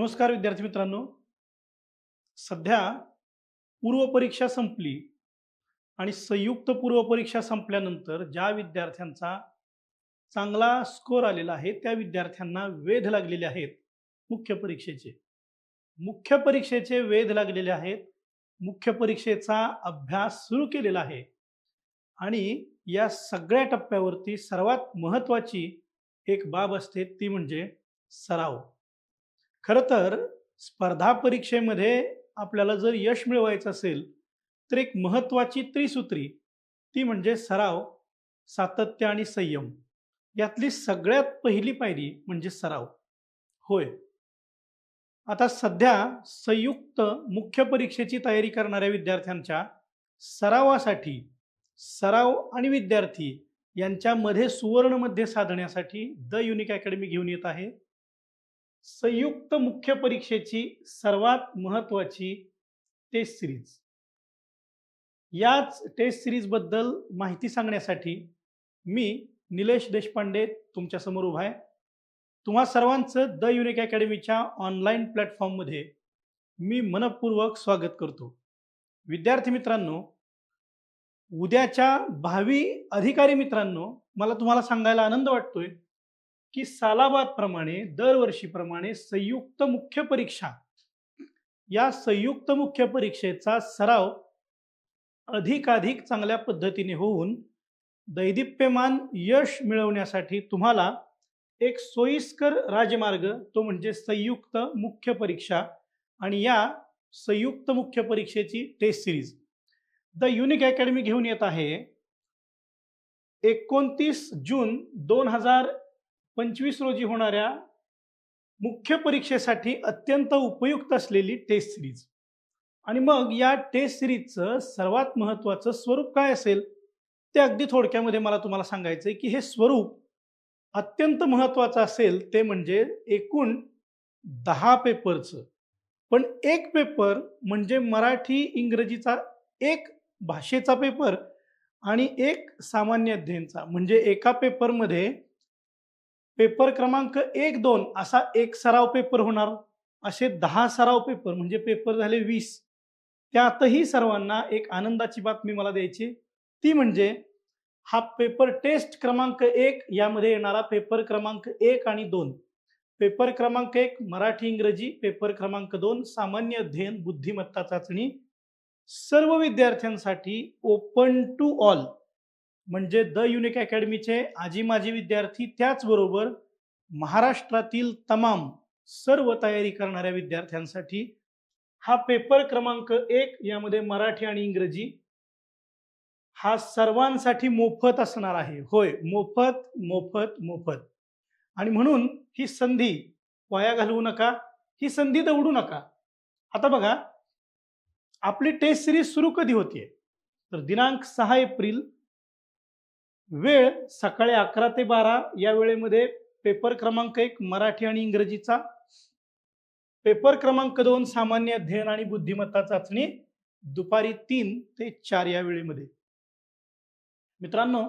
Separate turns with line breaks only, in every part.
नमस्कार विद्यार्थी मित्रांनो. सध्या पूर्वपरीक्षा संपली आणि संयुक्त पूर्वपरीक्षा संपल्यानंतर ज्या विद्यार्थ्यांचा चांगला स्कोर आलेला आहे त्या विद्यार्थ्यांना वेध लागलेले आहेत मुख्य परीक्षेचे. मुख्य परीक्षेचे वेध लागलेले आहेत मुख्य परीक्षेचा अभ्यास सुरू केलेला आहे आणि या सगळ्या टप्प्यावरती सर्वात महत्त्वाची एक बाब असते ती म्हणजे सराव. खरं तर स्पर्धा परीक्षेमध्ये आपल्याला जर यश मिळवायचं असेल तर एक महत्त्वाची त्रिसूत्री ती म्हणजे सराव सातत्य आणि संयम. यातली सगळ्यात पहिली पायरी म्हणजे सराव. होय. आता सध्या संयुक्त मुख्य परीक्षेची तयारी करणाऱ्या विद्यार्थ्यांच्या सरावासाठी सराव आणि विद्यार्थी यांच्यामध्ये सुवर्णमध्ये साधण्यासाठी द युनिक अकॅडमी घेऊन येत आहे. संयुक्त मुख्य परीक्षेची सर्वात महत्त्वाची टेस्ट सिरीज याच टेस्ट सिरीजबद्दल माहिती सांगण्यासाठी मी निलेश देशपांडे तुमच्यासमोर उभा आहे. तुम्हा सर्वांचं द युनिक अकॅडमीच्या ऑनलाईन प्लॅटफॉर्ममध्ये मी मनपूर्वक स्वागत करतो. विद्यार्थी मित्रांनो उद्याच्या भावी अधिकारी मित्रांनो मला तुम्हाला सांगायला आनंद वाटतोय. की सालाबादप्रमाणे दरवर्षीप्रमाणे संयुक्त मुख्य परीक्षा. या संयुक्त मुख्य परीक्षेचा सराव अधिकाधिक चांगल्या पद्धतीने होऊन दैदिप्यमान यश मिळवण्यासाठी तुम्हाला एक सोयीस्कर राजमार्ग तो म्हणजे संयुक्त मुख्य परीक्षा आणि या संयुक्त मुख्य परीक्षेची test series the unique academy घेऊन येत आहे. एकोणतीस जून दोन हजार पंचवीस रोजी होणाऱ्या मुख्य परीक्षेसाठी अत्यंत उपयुक्त असलेली टेस्ट सिरीज आणि मग या टेस्ट सिरीजचं सर्वात महत्त्वाचं स्वरूप काय असेल? ते अगदी थोडक्यामध्ये मला तुम्हाला सांगायचं आहे की हे स्वरूप अत्यंत महत्त्वाचं असेल ते म्हणजे एकूण दहा पेपरचं. पण एक पेपर म्हणजे मराठी इंग्रजीचा एक भाषेचा पेपर आणि एक सामान्य अध्ययनचा. म्हणजे एका पेपरमध्ये पेपर क्रमांक एक दोन असा एक सराव पेपर होणार. असे दहा सराव पेपर म्हणजे पेपर झाले वीस. त्यातही सर्वांना एक आनंदाची बातमी मला द्यायची. ती म्हणजे हा पेपर टेस्ट क्रमांक एक यामध्ये येणारा पेपर क्रमांक एक आणि दोन. पेपर क्रमांक एक मराठी इंग्रजी पेपर क्रमांक दोन सामान्य अध्ययन बुद्धिमत्ता चाचणी. सर्व विद्यार्थ्यांसाठी ओपन टू ऑल म्हणजे द युनिक अकॅडमीचे आजी माजी विद्यार्थी त्याचबरोबर महाराष्ट्रातील तमाम सर्व तयारी करणाऱ्या विद्यार्थ्यांसाठी हा पेपर क्रमांक एक यामध्ये मराठी आणि इंग्रजी हा सर्वांसाठी मोफत असणार आहे. होय मोफत मोफत मोफत. आणि म्हणून ही संधी वाया घालवू नका ही संधी दवडू नका. आता बघा आपली टेस्ट सिरीज सुरू कधी होतीये? तर दिनांक सहा एप्रिल वेळ सकाळी अकरा ते बारा या वेळेमध्ये पेपर क्रमांक एक मराठी आणि इंग्रजीचा. पेपर क्रमांक दोन सामान्य अध्ययन आणि बुद्धिमत्ता चाचणी. दुपारी तीन ते चार या वेळेमध्ये. मित्रांनो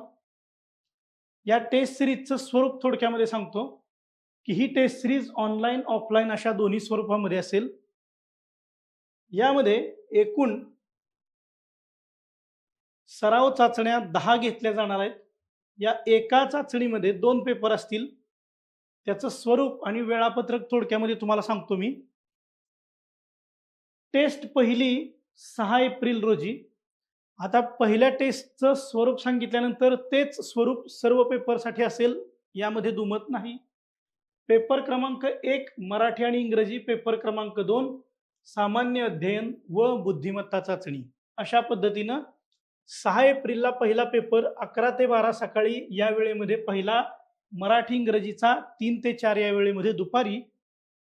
या टेस्ट सिरीजचं स्वरूप थोडक्यामध्ये सांगतो की ही टेस्ट सिरीज ऑनलाईन ऑफलाईन अशा दोन्ही स्वरूपामध्ये असेल. यामध्ये एकूण सराव चाचण्या दहा घेतल्या जाणार आहेत. या एका चाचणीमध्ये दोन पेपर असतील त्याचं स्वरूप आणि वेळापत्रक थोडक्यामध्ये तुम्हाला सांगतो मी. टेस्ट पहिली सहा एप्रिल रोजी. आता पहिल्या टेस्टचं स्वरूप सांगितल्यानंतर तेच स्वरूप सर्व पेपरसाठी असेल यामध्ये दुमत नाही. पेपर क्रमांक एक मराठी आणि इंग्रजी पेपर क्रमांक दोन सामान्य अध्ययन व बुद्धिमत्ता चाचणी अशा पद्धतीनं सहा एप्रिलला पहिला पेपर अकरा ते बारा सकाळी या वेळेमध्ये पहिला मराठी इंग्रजीचा तीन ते चार या वेळेमध्ये दुपारी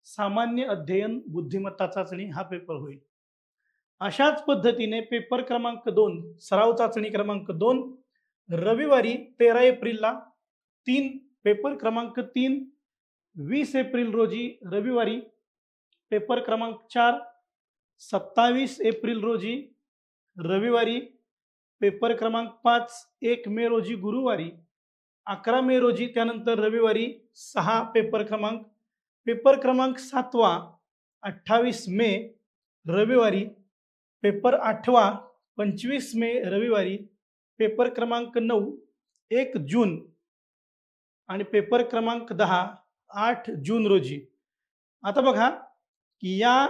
सामान्य अध्ययन बुद्धिमत्ता चाचणी हा पेपर होईल. अशाच पद्धतीने पेपर क्रमांक दोन सराव चाचणी क्रमांक दोन रविवारी तेरा एप्रिलला तीन पेपर क्रमांक तीन वीस एप्रिल रोजी रविवारी पेपर क्रमांक चार सत्तावीस एप्रिल रोजी रविवारी पेपर क्रमांक पाच एक मे रोजी गुरुवारी अकरा मे रोजी त्यानंतर रविवारी सहा पेपर क्रमांक पेपर क्रमांक सातवा अठ्ठावीस मे रविवारी पेपर आठवा पंचवीस मे रविवारी पेपर क्रमांक नऊ एक जून आणि पेपर क्रमांक दहा आठ जून रोजी. आता बघा की या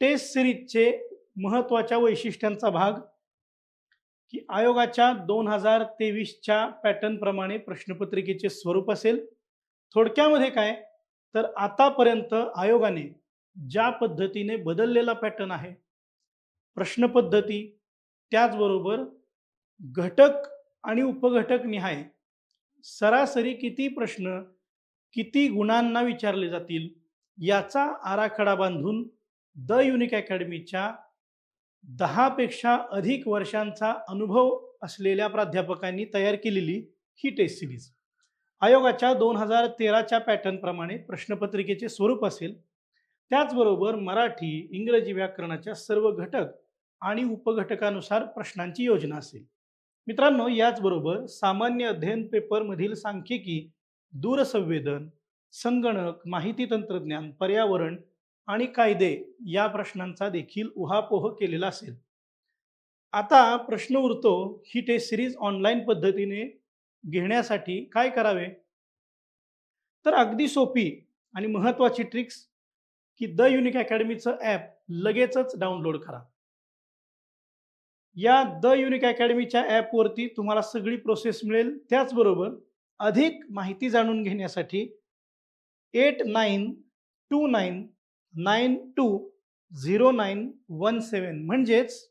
टेस्ट सिरीजचे महत्त्वाच्या वैशिष्ट्यांचा भाग की आयोगाच्या दोन हजार तेवीसच्या पॅटर्नप्रमाणे प्रश्नपत्रिकेचे स्वरूप असेल. थोडक्यामध्ये काय? तर आतापर्यंत आयोगाने ज्या पद्धतीने बदललेला पॅटर्न आहे प्रश्नपद्धती त्याचबरोबर घटक आणि उपघटक निहाय सरासरी किती प्रश्न किती गुणांना विचारले जातील याचा आराखडा बांधून द युनिक अकॅडमीच्या दहापेक्षा अधिक वर्षांचा अनुभव असलेल्या प्राध्यापकांनी तयार केलेली ही टेस्ट सिरीज आयोगाच्या दोन हजार तेराच्या पॅटर्नप्रमाणे प्रश्नपत्रिकेचे स्वरूप असेल. त्याचबरोबर मराठी इंग्रजी व्याकरणाच्या सर्व घटक आणि उपघटकानुसार प्रश्नांची योजना असेल. मित्रांनो याचबरोबर सामान्य अध्ययन पेपरमधील सांख्यिकी दूरसंवेदन संगणक माहिती तंत्रज्ञान पर्यावरण आणि कायदे या प्रश्नांचा देखील उहापोह केलेला असेल. आता प्रश्न उरतो ही टेस्ट सिरीज ऑनलाईन पद्धतीने घेण्यासाठी काय करावे? तर अगदी सोपी आणि महत्त्वाची ट्रिक्स की द युनिक अकॅडमीचं ॲप लगेचच डाउनलोड करा. या द युनिक अकॅडमीच्या ॲपवरती तुम्हाला सगळी प्रोसेस मिळेल. त्याचबरोबर अधिक माहिती जाणून घेण्यासाठी eight nine two nine nine two zero nine one seven म्हणजेच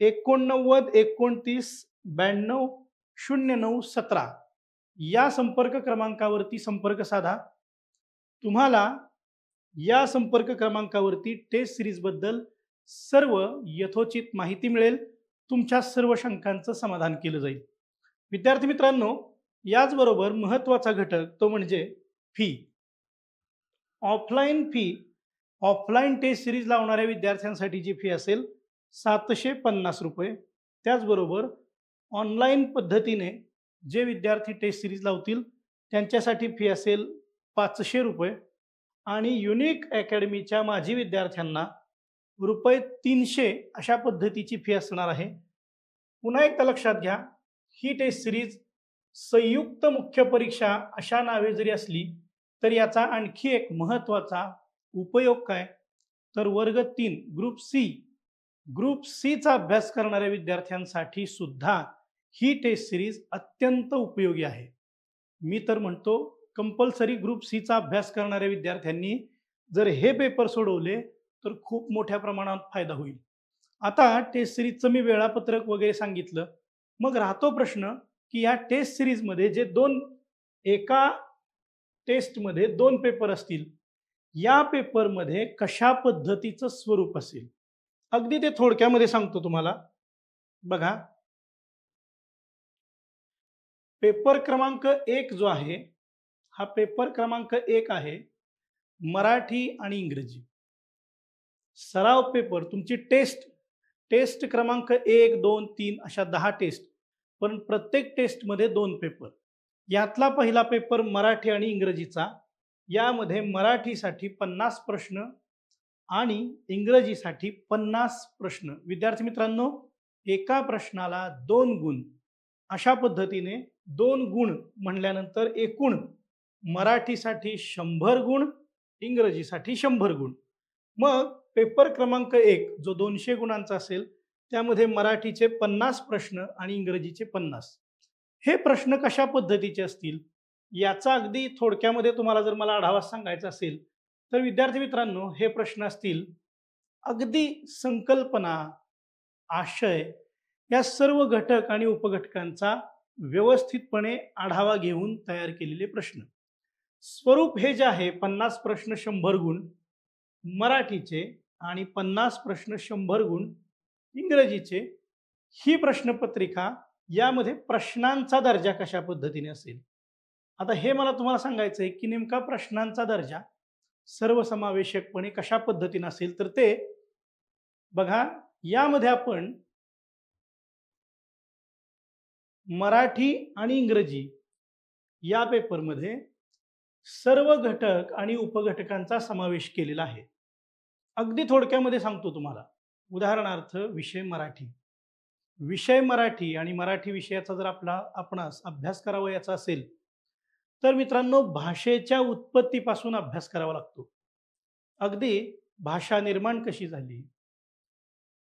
एकोणनव्वद एकोणतीस ब्याण्णव शून्य नऊ सतरा. या संपर्क क्रमांकावरती संपर्क साधा. तुम्हाला या संपर्क क्रमांकावरती टेस्ट सिरीजबद्दल सर्व यथोचित माहिती मिळेल. तुमच्या सर्व शंकांचं समाधान केलं जाईल. विद्यार्थी मित्रांनो याचबरोबर महत्त्वाचा घटक तो म्हणजे fee offline fee offline test series लावणाऱ्या विद्यार्थ्यांसाठी जी फी असेल सातशे पन्नास रुपये. त्याचबरोबर ऑनलाईन पद्धतीने जे विद्यार्थी टेस्ट सिरीज लावतील त्यांच्यासाठी फी असेल पाचशे रुपये. आणि युनिक अकॅडमीच्या माजी विद्यार्थ्यांना रुपये तीनशे अशा पद्धतीची फी असणार आहे. पुन्हा एकदा लक्षात घ्या ही टेस्ट सिरीज संयुक्त मुख्य परीक्षा अशा नावे जरी असली तर याचा आणखी एक महत्त्वाचा उपयोग काय? तर वर्ग तीन ग्रुप सी ग्रुप सीचा अभ्यास करणाऱ्या विद्यार्थ्यांसाठी सुद्धा ही टेस्ट सिरीज अत्यंत उपयोगी आहे. मी तर म्हणतो कंपल्सरी ग्रुप सीचा अभ्यास करणाऱ्या विद्यार्थ्यांनी जर हे पेपर सोडवले तर खूप मोठ्या प्रमाणात फायदा होईल. आता टेस्ट सिरीजचं मी वेळापत्रक वगैरे सांगितलं. मग राहतो प्रश्न की या टेस्ट सिरीजमध्ये जे दोन एका टेस्टमध्ये दोन पेपर असतील या पेपरमध्ये कशा पद्धतीचं स्वरूप असेल? अगदी ते थोडक्यामध्ये सांगतो तुम्हाला. बघा. पेपर क्रमांक एक जो आहे हा पेपर क्रमांक एक आहे मराठी आणि इंग्रजी. सराव पेपर तुमची टेस्ट टेस्ट क्रमांक एक दोन तीन अशा दहा टेस्ट पण प्रत्येक टेस्टमध्ये दोन पेपर. यातला पहिला पेपर मराठी आणि इंग्रजीचा यामध्ये मराठीसाठी पन्नास प्रश्न आणि इंग्रजीसाठी पन्नास प्रश्न. विद्यार्थी मित्रांनो एका प्रश्नाला दोन गुण. अशा पद्धतीने दोन गुण म्हणल्यानंतर एकूण मराठीसाठी शंभर गुण इंग्रजीसाठी शंभर गुण. मग पेपर क्रमांक एक जो दोनशे गुणांचा असेल त्यामध्ये मराठीचे पन्नास प्रश्न आणि इंग्रजीचे पन्नास. हे प्रश्न कशा पद्धतीचे असतील? याचा अगदी थोडक्यामध्ये तुम्हाला जर मला आढावा सांगायचा असेल तर विद्यार्थी मित्रांनो हे प्रश्न असतील अगदी संकल्पना आशय या सर्व घटक आणि उपघटकांचा व्यवस्थितपणे आढावा घेऊन तयार केलेले प्रश्न. स्वरूप हे जे आहे पन्नास प्रश्न शंभर गुण मराठीचे आणि पन्नास प्रश्न शंभर गुण इंग्रजीचे. ही प्रश्नपत्रिका यामध्ये प्रश्नांचा दर्जा कशा पद्धतीने असेल? आता हे मला तुम्हाला सांगायचं आहे की नेमका प्रश्नांचा दर्जा सर्वसमावेशकपणे कशा पद्धतीनं असेल तर ते बघा यामध्ये आपण मराठी आणि इंग्रजी या पेपरमध्ये सर्व घटक आणि उपघटकांचा समावेश केलेला आहे. अगदी थोडक्यामध्ये सांगतो तुम्हाला. उदाहरणार्थ विषय मराठी. विषय मराठी आणि मराठी विषयाचा जर आपला आपणास अभ्यास करावयाचा असेल तर मित्रांनो भाषेच्या उत्पत्तीपासून अभ्यास करावा लागतो. अगदी भाषा निर्माण कशी झाली?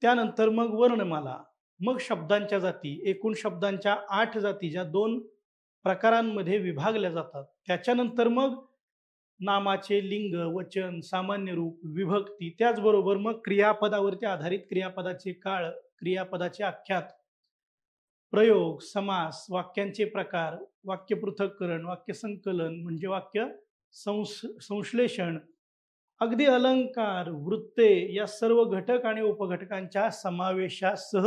त्यानंतर मग वर्णमाला मग शब्दांच्या जाती एकूण शब्दांच्या आठ जाती ज्या दोन प्रकारांमध्ये विभागल्या जातात. त्याच्यानंतर मग नामाचे लिंग वचन सामान्य रूप विभक्ती त्याचबरोबर मग क्रियापदावरती आधारित क्रियापदाचे काळ क्रियापदाचे आख्यात प्रयोग समास वाक्यांचे प्रकार वाक्य पृथक्करण वाक्य संकलन म्हणजे वाक्य संस संश्लेषण. अगदी अलंकार वृत्ते या सर्व घटक आणि उपघटकांच्या समावेशासह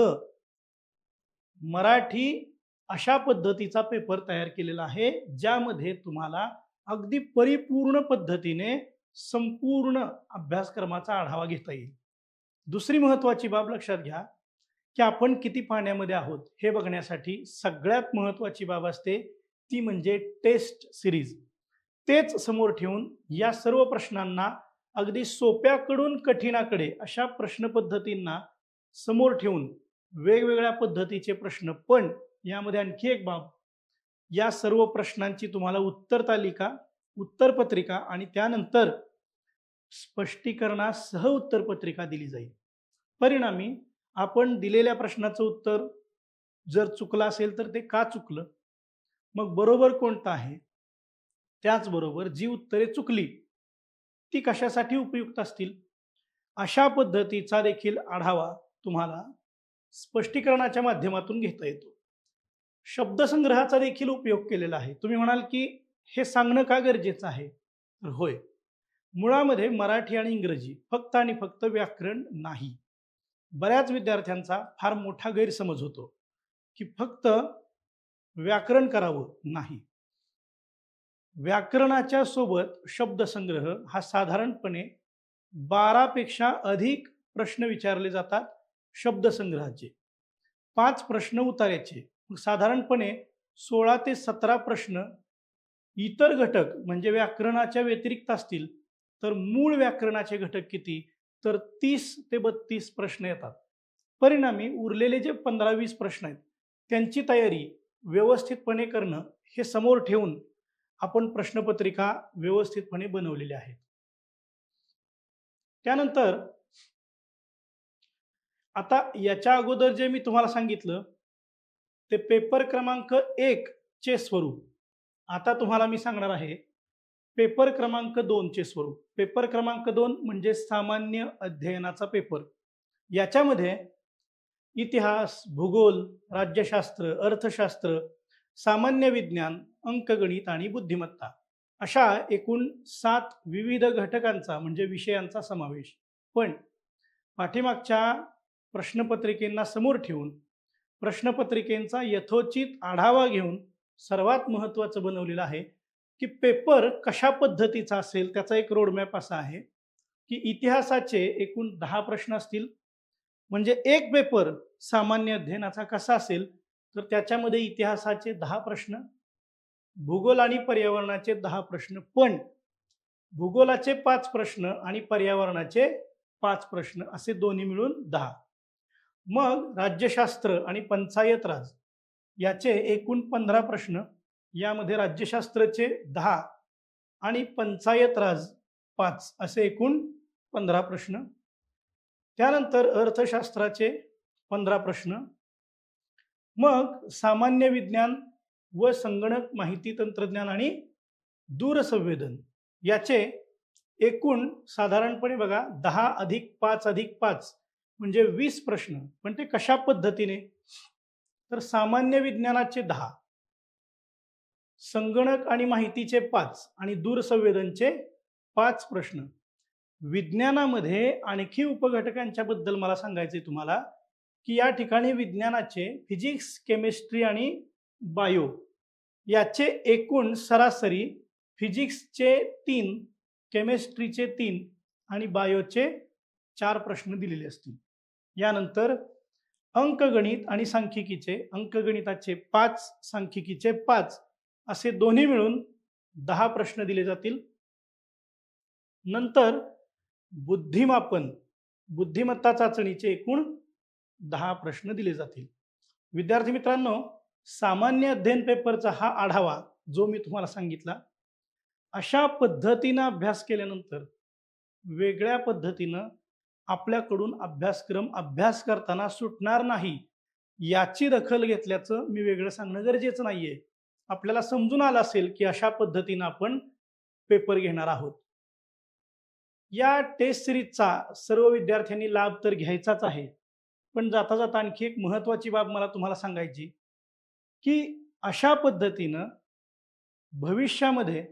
मराठी अशा पद्धतीचा पेपर तयार केलेला आहे ज्यामध्ये तुम्हाला अगदी परिपूर्ण पद्धतीने संपूर्ण अभ्यासक्रमाचा आढावा घेता येईल. दुसरी महत्त्वाची बाब लक्षात घ्या. की आपण किती पाण्यामध्ये आहोत हे बघण्यासाठी सगळ्यात महत्त्वाची बाब असते ती म्हणजे टेस्ट सिरीज. तेच समोर ठेवून या सर्व प्रश्नांना अगदी सोप्याकडून कठीणाकडे अशा प्रश्न पद्धतींना समोर ठेवून वेगवेगळ्या पद्धतीचे प्रश्न. पण यामध्ये आणखी एक बाब या सर्व प्रश्नांची तुम्हाला उत्तर तालिका उत्तरपत्रिका आणि त्यानंतर स्पष्टीकरणासह उत्तरपत्रिका दिली जाईल. परिणामी आपण दिलेल्या प्रश्नाचं उत्तर जर चुकलं असेल तर ते का चुकलं? मग बरोबर कोणतं आहे? त्याचबरोबर जी उत्तरे चुकली ती कशासाठी उपयुक्त असतील? अशा पद्धतीचा देखील आढावा तुम्हाला स्पष्टीकरणाच्या माध्यमातून घेता येतो. शब्दसंग्रहाचा देखील उपयोग केलेला आहे. तुम्ही म्हणाल की हे सांगणं का गरजेचं आहे? तर होय. मुळामध्ये मराठी आणि इंग्रजी फक्त आणि फक्त व्याकरण नाही. बऱ्याच विद्यार्थ्यांचा फार मोठा गैरसमज होतो की फक्त व्याकरण करावं नाही. व्याकरणाच्या सोबत शब्दसंग्रह हा साधारणपणे बारापेक्षा अधिक प्रश्न विचारले जातात शब्दसंग्रहाचे. पाच प्रश्न उतार्याचे. मग साधारणपणे सोळा ते सतरा प्रश्न इतर घटक म्हणजे व्याकरणाच्या व्यतिरिक्त असतील तर मूळ व्याकरणाचे घटक किती? तर तीस ते बत्तीस प्रश्न येतात. परिणामी उरलेले जे पंधरा वीस प्रश्न आहेत त्यांची तयारी व्यवस्थितपणे करणं हे समोर ठेवून आपण प्रश्नपत्रिका व्यवस्थितपणे बनवलेली आहेत. त्यानंतर आता याच्या अगोदर जे मी तुम्हाला सांगितलं ते पेपर क्रमांक एक चे स्वरूप. आता तुम्हाला मी सांगणार आहे पेपर क्रमांक दोनचे स्वरूप. पेपर क्रमांक दोन म्हणजे सामान्य अध्ययनाचा पेपर. याच्यामध्ये इतिहास भूगोल राज्यशास्त्र अर्थशास्त्र सामान्य विज्ञान अंकगणित आणि बुद्धिमत्ता अशा एकूण सात विविध घटकांचा म्हणजे विषयांचा समावेश. पण पाठीमागच्या प्रश्नपत्रिकेंना समोर ठेवून प्रश्नपत्रिकेंचा यथोचित आढावा घेऊन सर्वात महत्त्वाचं बनवलेलं आहे की पेपर कशा पद्धतीचा असेल त्याचा एक रोडमॅप असा आहे की इतिहासाचे एकूण दहा प्रश्न असतील. म्हणजे एक पेपर सामान्य अध्ययनाचा कसा असेल तर त्याच्यामध्ये इतिहासाचे दहा प्रश्न भूगोल आणि पर्यावरणाचे दहा प्रश्न पण भूगोलाचे पाच प्रश्न आणि पर्यावरणाचे पाच प्रश्न असे दोन्ही मिळून दहा. मग राज्यशास्त्र आणि पंचायत राज याचे एकूण पंधरा प्रश्न यामध्ये राज्यशास्त्रचे दहा आणि पंचायत राज पाच असे एकूण पंधरा प्रश्न. त्यानंतर अर्थशास्त्राचे पंधरा प्रश्न. मग सामान्य विज्ञान व संगणक माहिती तंत्रज्ञान आणि दूरसंवेदन याचे एकूण साधारणपणे बघा दहा अधिक पाच अधिक पाच म्हणजे वीस प्रश्न. पण ते कशा पद्धतीने? तर सामान्य विज्ञानाचे दहा. संगणक आणि माहितीचे पाच आणि दूरसंवेदनचे पाच प्रश्न. विज्ञानामध्ये आणखी उपघटकांच्या बद्दल मला सांगायचे तुम्हाला की या ठिकाणी विज्ञानाचे फिजिक्स केमिस्ट्री आणि बायो याचे एकूण सरासरी फिजिक्सचे तीन केमिस्ट्रीचे तीन आणि बायोचे चार प्रश्न दिलेले असतील. यानंतर अंकगणित आणि सांख्यिकीचे अंकगणिताचे पाच सांख्यिकीचे पाच असे दोन्ही मिळून दहा प्रश्न दिले जातील. नंतर बुद्धिमापन बुद्धिमत्ता चाचणीचे एकूण दहा प्रश्न दिले जातील. विद्यार्थी मित्रांनो सामान्य अध्ययन पेपरचा हा आढावा जो मी तुम्हाला सांगितला अशा पद्धतीनं अभ्यास केल्यानंतर वेगळ्या पद्धतीनं आपल्याकडून अभ्यासक्रम अभ्यास करताना सुटणार नाही याची दखल घेतल्याचं मी वेगळं सांगणं गरजेचं नाहीये. आपल्याला समजून आलं असेल की अशा पद्धतीनं आपण पेपर घेणार आहोत. या टेस्ट सिरीजचा सर्व विद्यार्थ्यांनी लाभ तर घ्यायचाच आहे. पण जाता जाता आणखी एक महत्त्वाची बाब मला तुम्हाला सांगायची की अशा पद्धतीनं भविष्यामध्ये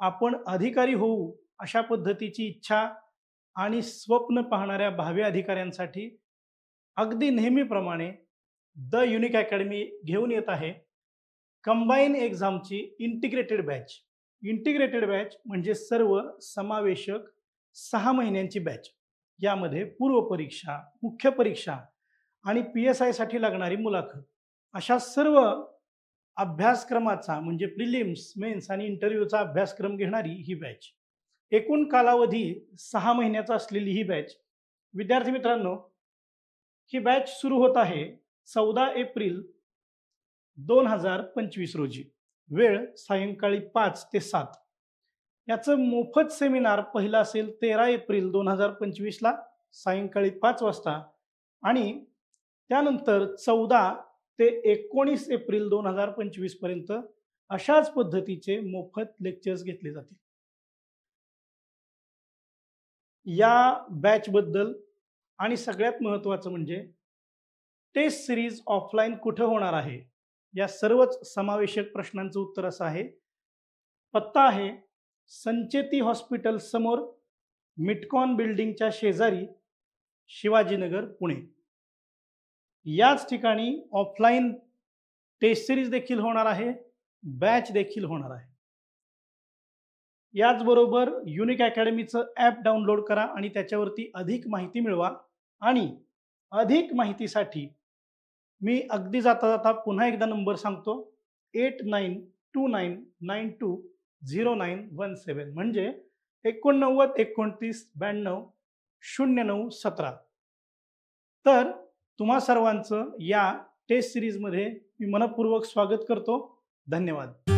आपण अधिकारी होऊ अशा पद्धतीची इच्छा आणि स्वप्न पाहणाऱ्या भावी अधिकाऱ्यांसाठी अगदी नेहमीप्रमाणे द युनिक अकॅडमी घेऊन येत आहे. कंबाईन एक्झामची इंटिग्रेटेड बॅच. इंटिग्रेटेड बॅच म्हणजे सर्व समावेशक सहा महिन्यांची बॅच. यामध्ये पूर्वपरीक्षा मुख्य परीक्षा आणि पी एस आयसाठी लागणारी मुलाखत. अशा सर्व अभ्यासक्रमाचा म्हणजे प्रिलिम्स मेन्स आणि इंटरव्ह्यूचा अभ्यासक्रम घेणारी ही बॅच. एकूण कालावधी सहा महिन्याचा असलेली ही बॅच. विद्यार्थी मित्रांनो ही बॅच सुरू होत आहे चौदा एप्रिल दोन हजार पंचवीस रोजी वेळ सायंकाळी पाच ते सात. याचं मोफत सेमिनार पहिला असेल तेरा एप्रिल दोन हजार पंचवीसला सायंकाळी पाच वाजता. आणि त्यानंतर चौदा ते एकोणीस एप्रिल दोन हजार पंचवीसपर्यंत अशाच पद्धतीचे मोफत लेक्चर्स घेतले जातील. या बॅचबद्दल आणि सगळ्यात महत्त्वाचं म्हणजे टेस्ट सिरीज ऑफलाईन कुठं होणार आहे? या सर्वच समावेशक प्रश्नांचं उत्तर असं आहे. पत्ता आहे संचेती हॉस्पिटल समोर मिटकॉन बिल्डिंगच्या शेजारी शिवाजीनगर पुणे. याच ठिकाणी ऑफलाईन टेस्ट सिरीज देखील होणार आहे बॅच देखील होणार आहे. याचबरोबर युनिक अकॅडमीचं ॲप डाउनलोड करा आणि त्याच्यावरती अधिक माहिती मिळवा आणि अधिक माहितीसाठी मी अगदी जाता जाता पुन्हा एकदा नंबर सांगतो. Eight nine two nine nine two zero nine one seven म्हणजे एकोणनव्वद एकोणतीस ब्याण्णव शून्य नऊ सतरा. तर तुम्हा सर्वांचं या टेस्ट सिरीजमध्ये मी मनपूर्वक स्वागत करतो. धन्यवाद.